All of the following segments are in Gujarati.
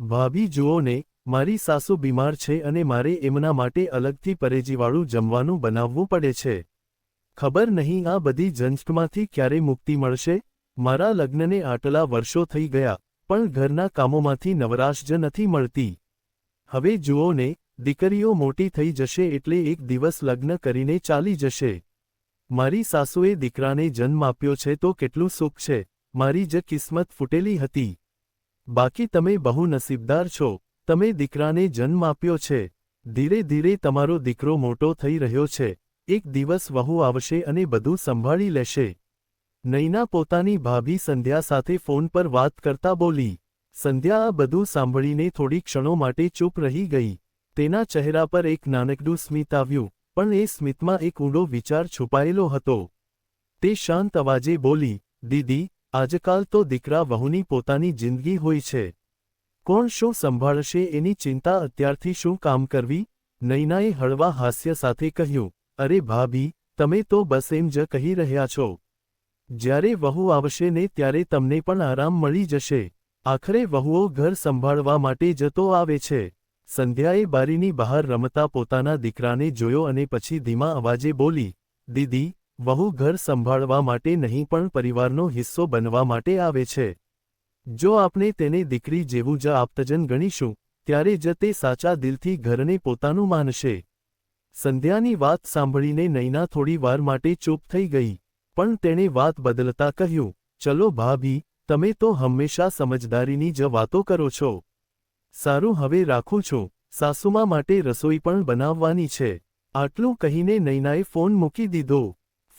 ભાભી, જુઓ ને, મારી સાસુ બીમાર છે અને મારે એમના માટે અલગથી પરેજીવાળું જમવાનું બનાવવું પડે છે. ખબર નહીં આ બધી ઝંઝટમાંથી ક્યારે મુક્તિ મળશે? મારા લગ્નને આટલા વર્ષો થઈ ગયા, પણ ઘરના કામોમાંથી નવરાશ જ નથી મળતી. હવે, જુઓ ને, દીકરીઓ મોટી થઈ જશે એટલે એક દિવસ લગ્ન કરીને ચાલી જશે. મારી સાસુએ દીકરાને જન્મ આપ્યો છે તો કેટલું સુખ છે. મારી જ કિસ્મત ફૂટેલી હતી. બાકી તમે બહુ નસીબદાર છો, તમે દીકરાને જન્મ આપ્યો છે, ધીરે ધીરે તમારો દીકરો મોટો થઈ રહ્યો છે, એક દિવસ વહુ આવશે અને બધું સંભાળી લેશે. નૈના પોતાની ભાભી સંધ્યા સાથે ફોન પર વાત કરતા બોલી, સંધ્યા, આ બધું સાંભળીને થોડી ક્ષણો માટે ચૂપ રહી ગઈ. તેના ચહેરા પર એક નાનકડું સ્મિત આવ્યું, પણ એ સ્મિતમાં એક ઊંડો વિચાર છુપાયેલો હતો. તે શાંત અવાજે બોલી, દીદી આજકાલ તો દીકરા વહુની પોતાની જિંદગી હોય છે. કોણ શું સંભાળશે એની ચિંતા અત્યારથી શું કામ કરવી? નૈનાએ હળવા હાસ્ય સાથે કહ્યું, અરે ભાભી, તમે તો બસ એમ જ કહી રહ્યા છો. જ્યારે વહુ આવશે ને ત્યારે તમને પણ આરામ મળી જશે. આખરે વહુઓ ઘર સંભાળવા માટે જતો આવે છે. સંધ્યાએ બારીની બહાર રમતા પોતાના દીકરાને જોયો અને પછી ધીમા અવાજે બોલી, દીદી વહુ ઘર સંભાળવા માટે નહીં પણ પરિવારનો હિસ્સો બનવા માટે આવે છે. જો આપણે તેને દીકરી જેવું જ આપતજન ગણીશું, ત્યારે જ તે સાચા દિલથી ઘરને પોતાનું માનશે. સંધ્યાની વાત સાંભળીને નૈના થોડી વાર માટે ચૂપ થઈ ગઈ, પણ તેણે વાત બદલતા કહ્યું, ચલો ભાભી, તમે તો હંમેશા સમજદારીની જ વાતો કરો છો. સારું હવે રાખું છું, સાસુમા માટે રસોઈ પણ બનાવવાની છે. આટલું કહીને નૈનાએ ફોન મૂકી દીધો.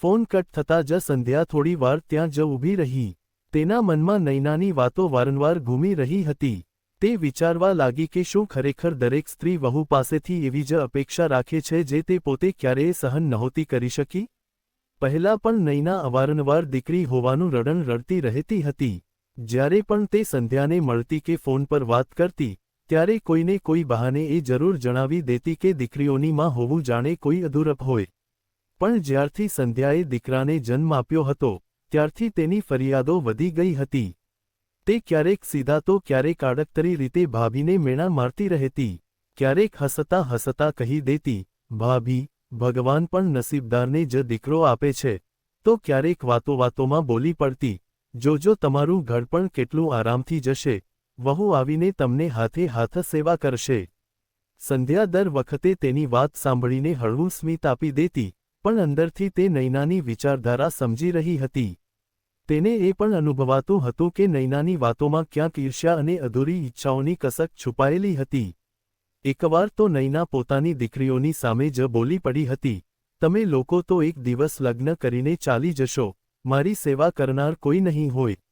ફોન કટ થતાં જ સંધ્યા થોડી વાર ત્યાં જ ઊભી રહી. તેના મનમાં નૈનાની વાતો વારંવાર ઘૂમી રહી હતી. તે વિચારવા લાગી કે શું ખરેખર દરેક સ્ત્રી વહુ પાસેથી એવી જ અપેક્ષા રાખે છે જે તે પોતે ક્યારેય સહન નહોતી કરી શકી? પહેલા પણ નૈના અવારનવાર દીકરી હોવાનું રડણ રડતી રહેતી હતી. જ્યારે પણ તે સંધ્યાને મળતી કે ફોન પર વાત કરતી, ત્યારે કોઈને કોઈ બહાને એ જરૂર જણાવી દેતી કે દીકરીઓની માં હોવું જાણે કોઈ અધૂરપ હોય. પણ જ્યારથી સંધ્યાએ દીકરાને જન્મ આપ્યો હતો, ત્યારથી તેની ફરિયાદો વધી ગઈ હતી. તે ક્યારેક સીધા તો ક્યારેક આડકતરી રીતે ભાભીને મેણા મારતી રહેતી, ક્યારેક હસતા હસતા કહી દેતી, ભાભી, ભગવાન પણ નસીબદારને જ દીકરો આપે છે. તો ક્યારેક વાતો વાતોમાં બોલી પડતી, જોજો તમારું ઘર પણ કેટલું આરામથી જશે, વહુ આવીને તમને હાથે હાથ સેવા કરશે. સંધ્યા દર વખતે તેની વાત સાંભળીને હળવું સ્મિત આપી દેતી પણ અંદરથી તે નૈનાની વિચારધારા સમજી રહી હતી. તેને એ પણ અનુભવાતું હતું કે નૈનાની વાતોમાં ક્યાંક ઈર્ષ્યા અને અધૂરી ઈચ્છાઓની કસક છુપાયેલી હતી. એકવાર તો નૈના પોતાની દીકરીઓની સામે જ બોલી પડી હતી, તમે લોકો તો એક દિવસ લગ્ન કરીને ચાલી જશો, મારી સેવા કરનાર કોઈ નહીં હોય.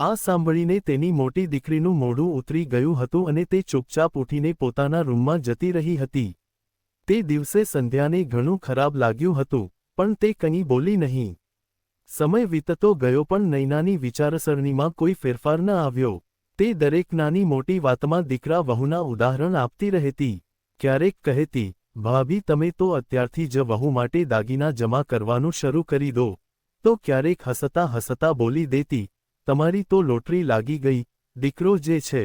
આ સાંભળીને તેની મોટી દીકરીનું મોઢું ઉતરી ગયું હતું અને તે ચૂપચાપ ઉઠીને પોતાના રૂમમાં જતી રહી હતી. તે દિવસે સંધ્યાને ઘણું ખરાબ લાગ્યું હતું, પણ તે કંઈ બોલી નહીં. સમય વીતતો ગયો પણ નૈનાની વિચારસરણીમાં કોઈ ફેરફાર ન આવ્યો. તે દરેક નાની મોટી વાતમાં દીકરા વહુના ઉદાહરણ આપતી રહેતી. ક્યારેક કહેતી, ભાભી, તમે તો અત્યારથી જ વહુ માટે દાગીના જમા કરવાનું શરૂ કરી દો. તો ક્યારેક હસતા હસતા બોલી દેતી, તમારી તો લોટરી લાગી ગઈ, દીકરો જે છે.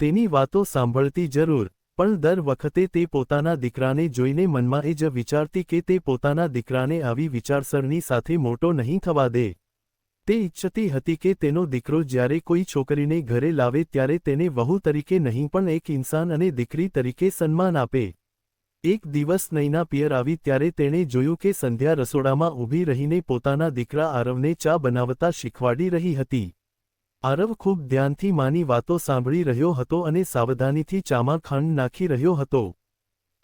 તેની વાતો સાંભળતી જરૂર. પણ દર વખતે તે પોતાના દીકરાને જોઈને મનમાં એ જ વિચારતી કે તે પોતાના દીકરાને આવી વિચારસરણી સાથે મોટો નહીં થવા દે. તે ઈચ્છતી હતી કે તેનો દીકરો જ્યારે કોઈ છોકરીને ઘરે લાવે ત્યારે તેને વહુ તરીકે નહીં પણ એક ઇન્સાન અને દીકરી તરીકે સન્માન આપે. એક દિવસ નૈના પિયર આવી ત્યારે તેણે જોયું કે સંધ્યા રસોડામાં ઊભી રહીને પોતાના દીકરા આરવને ચા બનાવતા શીખવાડી રહી હતી. આરવ ખૂબ ધ્યાનથી માની વાતો સાંભળી રહ્યો હતો અને સાવધાનીથી ચામાં ખાંડ નાખી રહ્યો હતો.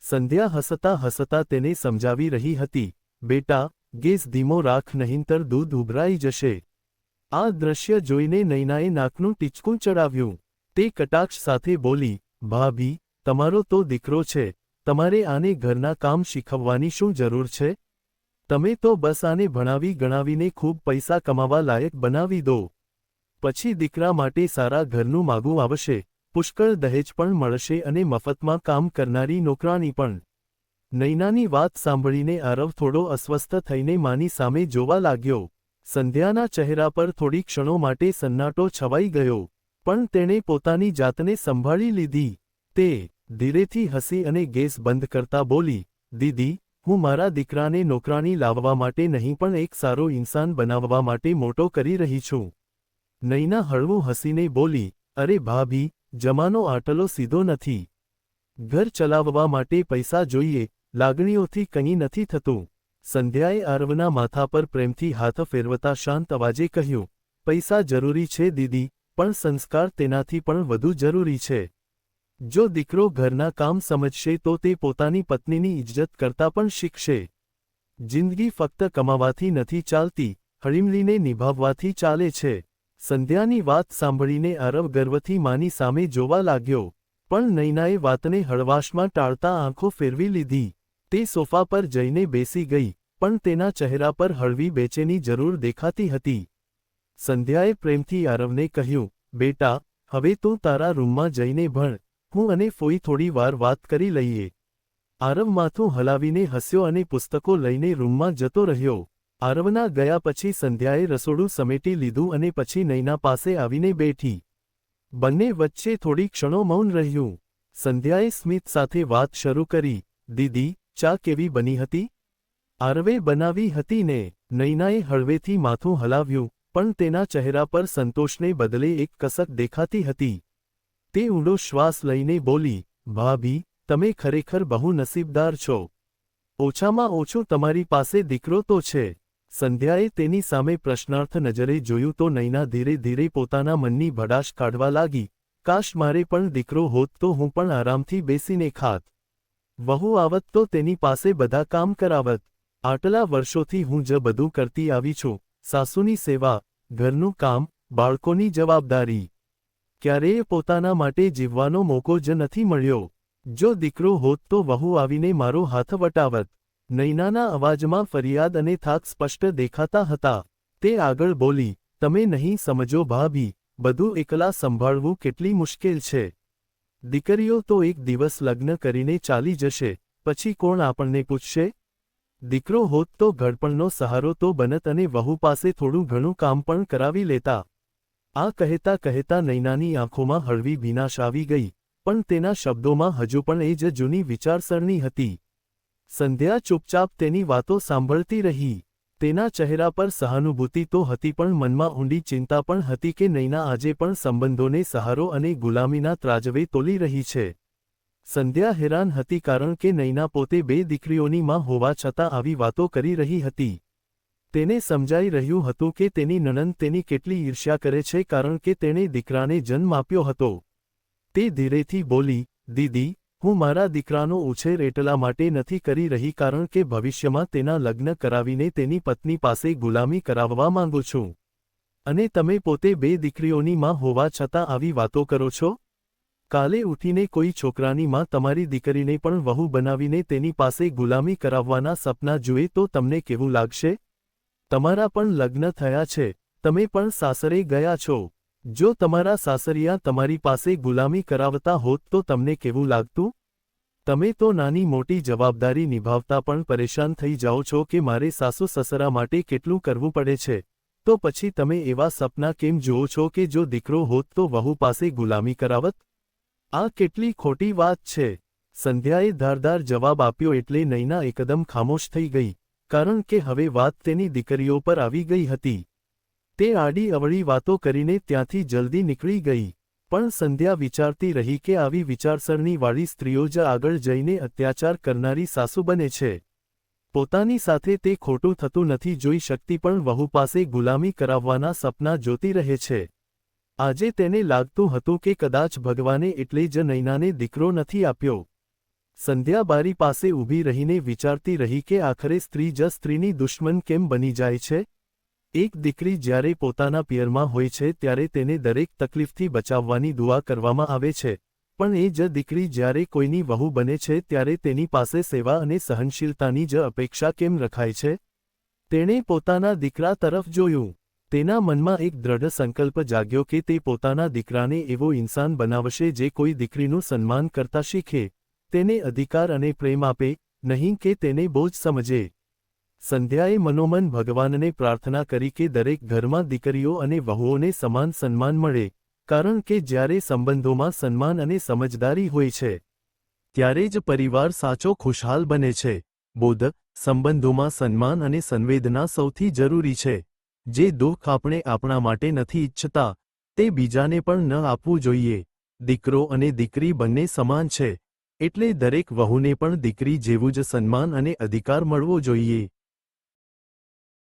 સંધ્યા હસતા હસતા તેને સમજાવી રહી હતી, બેટા, ગેસ ધીમો રાખ નહીંતર દૂધ ઉભરાઈ જશે. આ દ્રશ્ય જોઈને નૈનાએ નાકનું ટીચકું ચડાવ્યું. તે કટાક્ષ સાથે બોલી, ભાભી, તમારો તો દીકરો છે, તમારે આને ઘરના કામ શીખવવાની શું જરૂર છે? તમે તો બસ આને ભણાવી ગણાવીને ખૂબ પૈસા કમાવા લાયક બનાવી દો. પછી દીકરા માટે સારા ઘરનું માગું આવશે, પુષ્કળ દહેજ પણ મળશે અને મફતમાં કામ કરનારી નોકરાણી પણ. નૈનાની વાત સાંભળીને આરવ થોડો અસ્વસ્થ થઈને માની સામે જોવા લાગ્યો. સંધ્યાના ચહેરા પર થોડી ક્ષણો માટે સન્નાટો છવાઈ ગયો, પણ તેણે પોતાની જાતને સંભાળી લીધી. તે ધીરેથી હસી અને ગેસ બંધ કરતા બોલી, દીદી, હું મારા દીકરાને નોકરાણી લાવવા માટે નહીં પણ એક સારો ઇન્સાન બનાવવા માટે મોટો કરી રહી છું. નૈના હળવું હસીને બોલી, અરે ભાભી, જમાનો આટલો સીધો નથી. ઘર ચલાવવા માટે પૈસા જોઈએ, લાગણીઓથી કંઈ નથી થતું. સંધ્યાએ આરવના માથા પર પ્રેમથી હાથ ફેરવતા શાંત અવાજે કહ્યું, પૈસા જરૂરી છે દીદી, પણ સંસ્કાર તેનાથી પણ વધુ જરૂરી છે. જો દીકરો ઘરના કામ સમજશે તો તે પોતાની પત્નીની ઇજ્જત કરતા પણ શીખશે. જિંદગી ફક્ત કમાવાથી નથી ચાલતી હળીમલીને નિભાવવાથી ચાલે છે. સંધ્યાની વાત સાંભળીને આરવ ગર્વથી માની સામે જોવા લાગ્યો, પણ નૈનાએ વાતને હળવાશમાં ટાળતા આંખો ફેરવી લીધી. તે સોફા પર જઈને બેસી ગઈ, પણ તેના ચહેરા પર હળવી બેચેની જરૂર દેખાતી હતી. સંધ્યાએ પ્રેમથી આરવને કહ્યું, બેટા, હવે તું તારા રૂમમાં જઈને ભણ, હું અને ફોઈ થોડી વાર વાત કરી લઈએ. આરવ માથું હલાવીને હસ્યો અને પુસ્તકો લઈને રૂમમાં જતો રહ્યો. આરવના ગયા પછી સંધ્યાએ રસોડું સમેટી લીધું અને પછી નૈના પાસે આવીને બેઠી. બંને વચ્ચે થોડી ક્ષણો મૌન રહ્યું. સંધ્યાએ સ્મિત સાથે વાત શરૂ કરી, દીદી, ચા કેવી બની હતી? આરવે બનાવી હતી ને, નૈનાએ હળવેથી માથું હલાવ્યું, પણ તેના ચહેરા પર સંતોષને બદલે એક કસક દેખાતી હતી. તે ઊંડો શ્વાસ લઈને બોલી, ભાભી, તમે ખરેખર બહુ નસીબદાર છો. ઓછામાં ઓછું તમારી પાસે દીકરો તો છે. સંધ્યાએ તેની સામે પ્રશ્નાર્થ નજરે જોયું તો નૈના ધીરે ધીરે પોતાના મનની ભડાશ કાઢવા લાગી, કાશ મારે પણ દીકરો હોત તો હું પણ આરામથી બેસીને ખાત. વહુ આવત તો તેની પાસે બધા કામ કરાવત. આટલા વર્ષોથી હું જ બધું કરતી આવી છું. સાસુની સેવા, ઘરનું કામ, બાળકોની જવાબદારી. ક્યારેય પોતાના માટે જીવવાનો મોકો જ નથી મળ્યો. જો દીકરો હોત તો વહુ આવીને મારો હાથ વટાવત. નૈનાના અવાજમાં ફરિયાદ અને થાક સ્પષ્ટ દેખાતા હતા. તે આગળ બોલી, તમે નહીં સમજો ભાભી, બધું એકલા સંભાળવું કેટલી મુશ્કેલ છે. દીકરીઓ તો એક દિવસ લગ્ન કરીને ચાલી જશે, પછી કોણ આપણને પૂછશે? દીકરો હોત તો ઘડપણનો સહારો તો બનત અને વહુ પાસે થોડું ઘણું કામ પણ કરાવી લેતા. આ કહેતા કહેતા નૈનાની આંખોમાં હળવી ભીનાશ આવી ગઈ, પણ તેના શબ્દોમાં હજુ પણ એ જ જૂની વિચારસરણી હતી. સંધ્યા ચૂપચાપ તેની વાતો સાંભળતી રહી. તેના ચહેરા પર સહાનુભૂતિ તો હતી પણ મનમાં ઊંડી ચિંતા પણ હતી કે નૈના આજે પણ સંબંધોને સહારો અને ગુલામીના ત્રાજવે તોલી રહી છે. સંધ્યા હેરાન હતી કારણ કે નૈના પોતે બે દીકરીઓની માં હોવા છતાં આવી વાતો કરી રહી હતી. તેને સમજાઈ રહ્યું હતું કે તેની નણંદ તેની કેટલી ઈર્ષ્યા કરે છે કારણ કે તેણે દીકરાને જન્મ આપ્યો હતો. તે ધીરેથી બોલી, દીદી હું મારા દીકરાનો ઉછેર એટલા માટે નથી કરી રહી કારણ કે ભવિષ્યમાં તેના લગ્ન કરાવીને તેની પત્ની પાસે ગુલામી કરાવવા માંગુ છું. અને તમે પોતે બે દીકરીઓની માં હોવા છતાં આવી વાતો કરો છો? કાલે ઉઠીને કોઈ છોકરાની માં તમારી દીકરીને પણ વહુ બનાવીને તેની પાસે ગુલામી કરાવવાના સપના જુએ તો તમને કેવું લાગશે? તમારા પણ લગ્ન થયા છે. તમે પણ સાસરે ગયા છો. જો તમારા સાસરિયા તમારી પાસે ગુલામી કરાવતા હોત તો તમને કેવું લાગતું? તમે તો નાની મોટી જવાબદારી નિભાવતા પણ પરેશાન થઈ જાઓ છો કે મારે સાસુ સસરા માટે કેટલું કરવું પડે છે. તો પછી તમે એવા સપના કેમ જુઓ છો કે જો દીકરો હોત તો વહુ પાસે ગુલામી કરાવત? આ કેટલી ખોટી વાત છે. સંધ્યાએ ધારદાર જવાબ આપ્યો એટલે નૈના એકદમ ખામોશ થઈ ગઈ, કારણ કે હવે વાત તેની દીકરીઓ પર આવી ગઈ હતી. તે આડી અવળી વાતો કરીને ત્યાંથી જલ્દી નીકળી ગઈ, પણ સંધ્યા વિચારતી રહી કે આવી વિચારસરણીવાળી સ્ત્રીઓ જ આગળ જઈને અત્યાચાર કરનારી સાસુ બને છે. પોતાની સાથે તે ખોટું થતું નથી જોઈ શકતી પણ વહુ પાસે ગુલામી કરાવવાના સપના જોતી રહે છે. આજે તેને લાગતું હતું કે કદાચ ભગવાને એટલે જ નૈનાને દીકરો નથી આપ્યો. સંધ્યા બારી પાસે ઊભી રહીને વિચારતી રહી કે આખરે સ્ત્રી જ સ્ત્રીની દુશ્મન કેમ બની જાય છે? એક દીકરી જ્યારે પોતાના પિયરમાં હોય છે ત્યારે તેને દરેક તકલીફથી બચાવવાની દુઆ કરવામાં આવે છે. પણ એ જ દીકરી જ્યારે કોઈની વહુ બને છે ત્યારે તેની પાસે સેવા અને સહનશીલતાની જ અપેક્ષા કેમ રખાય છે? તેણે પોતાના દીકરા તરફ જોયું. તેના મનમાં એક દ્રઢ સંકલ્પ જાગ્યો કે તે પોતાના દીકરાને એવો ઇન્સાન બનાવશે જે કોઈ દીકરીનું સન્માન કરતા શીખે. તેને અધિકાર અને પ્રેમ આપે, નહીં કે તેને બોજ સમજે. સંધ્યાએ મનોમન ભગવાનને પ્રાર્થના કરી કે દરેક ઘરમાં દીકરીઓ અને વહુઓને સમાન સન્માન મળે, કારણ કે જ્યારે સંબંધોમાં સન્માન અને સમજદારી હોય છે, ત્યારે જ પરિવાર સાચો ખુશહાલ બને છે. બોધ, સંબંધોમાં સન્માન અને સંવેદના સૌથી જરૂરી છે. જે દુઃખ આપણે આપણા માટે નથી ઈચ્છતા, તે બીજાને પણ ન આપવું જોઈએ. દીકરો અને દીકરી બંને સમાન છે, એટલે દરેક વહુને પણ દીકરી જેવું જ સન્માન અને અધિકાર મળવો જોઈએ.